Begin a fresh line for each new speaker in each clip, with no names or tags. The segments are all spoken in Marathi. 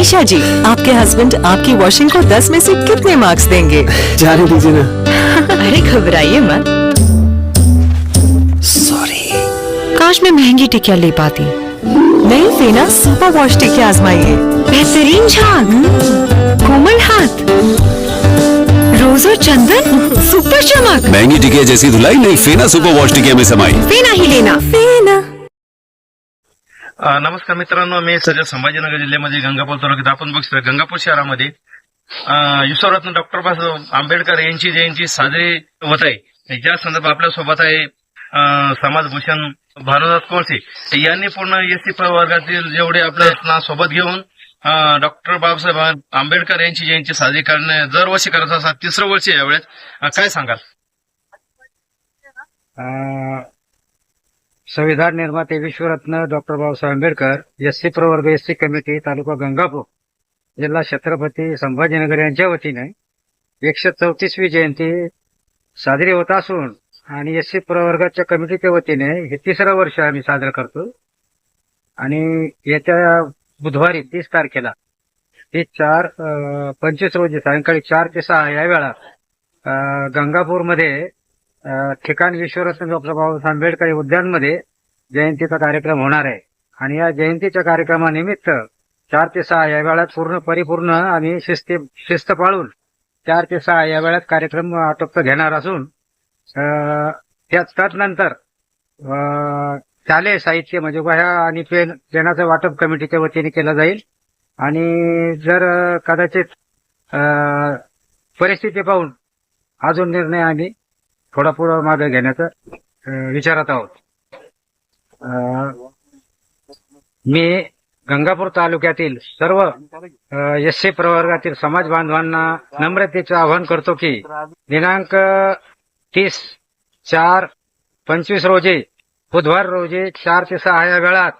ईशा जी आपके हस्बैंड आपकी वॉशिंग को 10 में से कितने मार्क्स देंगे?
जाने दीजिए ना।
अरे घबराइए मत।
सॉरी
काश मैं महँगी टिकिया ले पाती। नहीं फेना सुपर वॉश टिकिया आजमाइए बेहतरीन झाग। कोमल हाथ। रोज और चंदन सुपर चमक
महंगी टिकिया जैसी धुलाई नहीं फेना सुपर वॉश टिकिया में समाई
फेना ही लेना फेना
नमस्कार मित्रांनो मी सध्या संभाजीनगर जिल्ह्यामध्ये गंगापूर तालुक्यात आपण बघतो गंगापूर शहरामध्ये. अ, विश्वरत्न डॉक्टर बाबासाहेब आंबेडकर यांची जयंती साजरी होत आहे. ज्या संदर्भात आपल्यासोबत आहे समाजभूषण भानुदास कोळसे. यांनी पूर्ण एस सी वर्गातील जेवढे आपल्यासोबत घेऊन हा डॉक्टर बाबासाहेब आंबेडकर यांची जयंती साजरी करणे दरवर्षी करत असतात. तिसरं वर्ष यावेळेस काय सांगाल?
अं, संविधान निर्माते विश्वरत्न doctor Babasaheb Ambedkar S C प्रवर्ग S C committee taluka Gangapur जिल्हा छत्रपती संभाजीनगर यांच्या वतीने एकशे चौतीसवी जयंती साजरी होत असून आणि एस सी प्रवर्गाच्या कमिटीच्या वतीने हे तिसरं वर्ष आम्ही साजरं करतो. आणि येत्या बुधवारी तीस तारखेला. हे चार अं, पंचवीस रोजी सायंकाळी चार ते सहा या वेळा गंगापूरमध्ये ठिकाण विश्वरत्न डॉक्टर बाबासाहेब आंबेडकर उद्यानमध्ये जयंतीचा कार्यक्रम होणार आहे. आणि या जयंतीच्या कार्यक्रमानिमित्त चार ते सहा या वेळात पूर्ण परिपूर्ण आम्ही शिस्ती शिस्त पाळून चार ते सहा या वेळात कार्यक्रम आटोपत घेणार असून त्याच त्यानंतर शालेय साहित्य म्हणजे वह्या आणि पेन पेनाचं वाटप कमिटीच्या वतीने केलं जाईल. आणि जर कदाचित परिस्थिती पाहून अजून निर्णय आम्ही थोडा पुढं मागे घेण्याचा विचारत विचारात आहोत. मी गंगापूर तालुक्यातील सर्व एस सी प्रवर्गातील समाज बांधवांना नम्रतेचे आवाहन करतो की दिनांक तीस चार पंचवीस रोजी बुधवार रोजी चार ते सहा या वेळात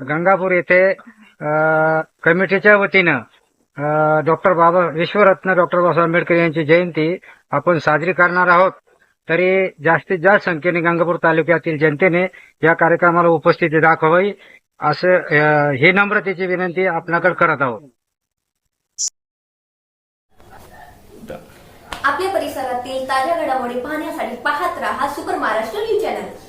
गंगापूर येथे अं, कमिटीच्या वतीनं डॉक्टर बाबा विश्वरत्न डॉक्टर बाबासाहेब आंबेडकर यांची जयंती आपण साजरी करणार आहोत. तरी जास्तीत जास्त संख्येने गंगापूर तालुक्यातील जनतेने या कार्यक्रमाला उपस्थिती दाखवावी असं हे ही नम्रतेची विनंती आपल्याकडे करत आहोत.
आपल्या परिसरातील ताज्या घडामोडी पाहण्यासाठी पाहत राहा सुपर महाराष्ट्र न्यूज चॅनल.